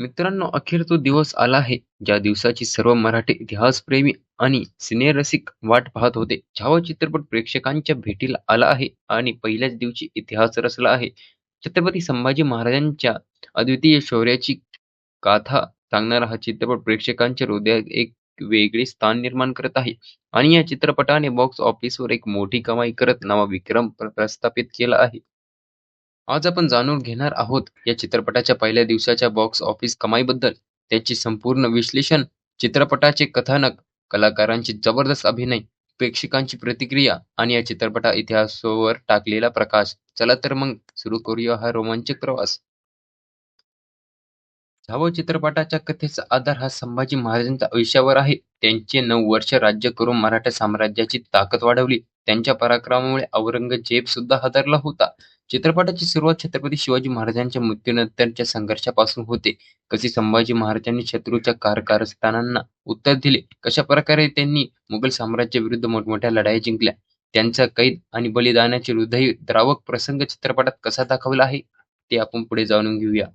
मित्रांनो, अखेर तो दिवस आला आहे, ज्या दिवसाची सर्व मराठी इतिहासप्रेमी आणि सिनेरसिक वाट पाहत होते. छावा चित्रपट प्रेक्षकांच्या भेटीला आला आहे आणि पहिल्याच दिवशी इतिहास रचला आहे. छत्रपती संभाजी महाराजांच्या अद्वितीय शौर्याची गाथा सांगणारा हा चित्रपट प्रेक्षकांच्या हृदयात एक वेगळे स्थान निर्माण करत आहे आणि या चित्रपटाने बॉक्स ऑफिसवर एक मोठी कमाई करत नवा विक्रम प्रस्थापित केला आहे. आज आपण जाणून घेणार आहोत या चित्रपटाच्या पहिल्या दिवसाच्या बॉक्स ऑफिस कमाईबद्दल, त्याची संपूर्ण विश्लेषण, चित्रपटाचे कथानक, कलाकारांची जबरदस्त अभिनय, प्रेक्षकांची प्रतिक्रिया आणि या चित्रपटा इतिहासावर टाकलेला प्रकाश. चला तर मग सुरू करूया हा रोमांचक प्रवास. छावा चित्रपटाच्या कथेचा आधार हा संभाजी महाराजांच्या आयुष्यावर आहे. त्यांचे नऊ वर्ष राज्य करून मराठा साम्राज्याची ताकद वाढवली. त्यांच्या पराक्रमामुळे औरंगजेब सुद्धा हादरला होता. चित्रपटाची सुरुवात छत्रपती शिवाजी महाराजांच्या मृत्यूनंतरच्या संघर्षापासून होते. कसे संभाजी महाराजांनी शत्रूच्या कारस्थानांना उत्तर दिले, कशा प्रकारे त्यांनी मुघल साम्राज्याविरुद्ध मोठमोठ्या लढाया जिंकल्या, त्यांचा कैद आणि बलिदानाचे हृदय द्रावक प्रसंग चित्रपटात कसा दाखवला आहे, ते आपण पुढे जाणून घेऊया.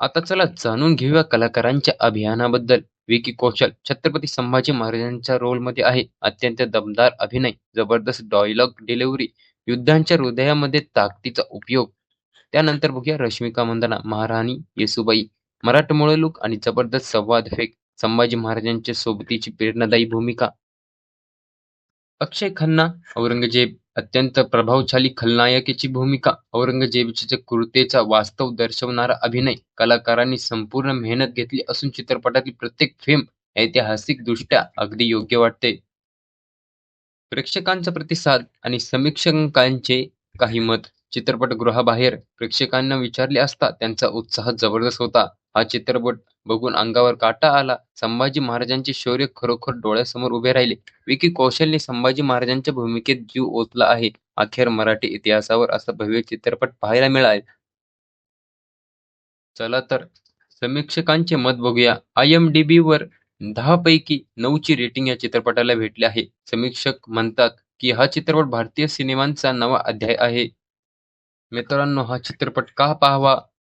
आता चला जाणून घेऊया कलाकारांच्या अभियानाबद्दल विकी कौशल छत्रपती संभाजी महाराजांच्या रोलमध्ये आहे. अत्यंत दमदार अभिनय, जबरदस्त डायलॉग डिलिव्हरी, युद्धांच्या हृदयामध्ये ताकदीचा उपयोग. त्यानंतर बघूया रश्मिका मंदाना महाराणी येसुबाई मराठमोळे लुक आणि जबरदस्त संवाद फेक, संभाजी महाराजांच्या सोबतीची प्रेरणादायी भूमिका. अक्षय खन्ना औरंगजेब, अत्यंत प्रभावशाली खलनायकाची भूमिका, औरंगजेबच्या क्रूरतेचा वास्तव दर्शवणारा अभिनय. कलाकारांनी संपूर्ण मेहनत घेतली असून चित्रपटातील प्रत्येक फेम ऐतिहासिक दृष्ट्या अगदी योग्य वाटते. प्रेक्षकांचा प्रतिसाद आणि समीक्षकांचे काही मत. चित्रपटगृहाबाहेर प्रेक्षकांना विचारले असता त्यांचा उत्साह जबरदस्त होता. हा चित्रपट बघून अंगावर काटा आला. संभाजी महाराजांचे शौर्य खरोखर डोळ्यासमोर उभे राहिले. विकी कौशलने संभाजी महाराजांच्या भूमिकेत जीव ओतला आहे. अखेर मराठी इतिहासावर असा भव्य चित्रपट पाहायला मिळाला. चला तर समीक्षकांचे मत बघूया. आय एम डी बी वर पैकी नऊची रेटिंग या चित्रपटाला भेटली आहे. समीक्षक म्हणतात की हा चित्रपट भारतीय सिनेमांचा नवा अध्याय आहे. मित्रांनो, हा चित्रपट का पाहावा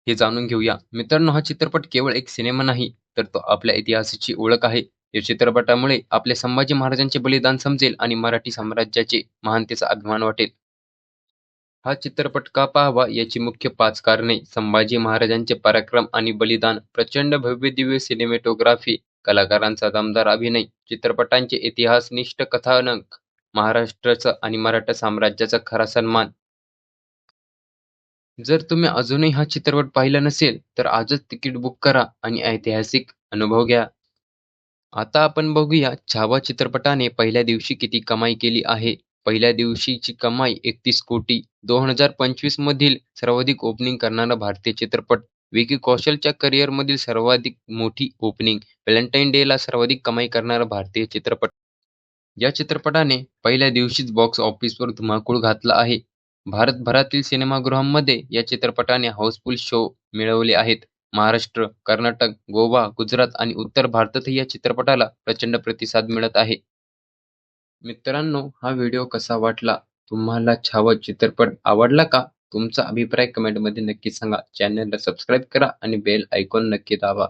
हे जाणून घेऊया. मित्रांनो, हा चित्रपट केवळ एक सिनेमा नाही, तर तो आपल्या इतिहासाची ओळख आहे. या चित्रपटामुळे आपल्या संभाजी महाराजांचे बलिदान समजेल आणि मराठी साम्राज्याचे महानतेचा अभिमान वाटेल. हा चित्रपट का पाहावा याची मुख्य पाच कारणे. संभाजी महाराजांचे पराक्रम आणि बलिदान, प्रचंड भव्य दिव्य सिनेमेटोग्राफी कलाकारांचा दमदार अभिनय, चित्रपटांचे इतिहासनिष्ठ कथानक, महाराष्ट्राचा आणि मराठा साम्राज्याचा खरा सन्मान. जर तुम्ही अजूनही हा चित्रपट पाहिला नसेल, तर आजच तिकीट बुक करा आणि ऐतिहासिक अनुभव घ्या. आता आपण बघूया छावा चित्रपटाने पहिल्या दिवशी किती कमाई केली आहे. पहिल्या दिवशीची कमाई एकतीस कोटी. दोन हजार पंचवीस मधील सर्वाधिक ओपनिंग करणारा भारतीय चित्रपट. विकी कौशलच्या करिअरमधील सर्वाधिक मोठी ओपनिंग. व्हॅलेंटाईन डेला सर्वाधिक कमाई करणारा भारतीय चित्रपट. या चित्रपटाने पहिल्या दिवशीच बॉक्स ऑफिसवर धुमाकूळ घातला आहे. भारतभरातील सिनेमागृहांमध्ये या चित्रपटाने हाऊसफुल शो मिळवले आहेत. महाराष्ट्र, कर्नाटक, गोवा, गुजरात आणि उत्तर भारतातही या चित्रपटाला प्रचंड प्रतिसाद मिळत आहे. मित्रांनो, हा व्हिडिओ कसा वाटला? तुम्हाला छावा चित्रपट आवडला का? तुमचा अभिप्राय कमेंटमध्ये नक्की सांगा. चॅनलला सबस्क्राईब करा आणि बेल आयकॉन नक्की दाबा.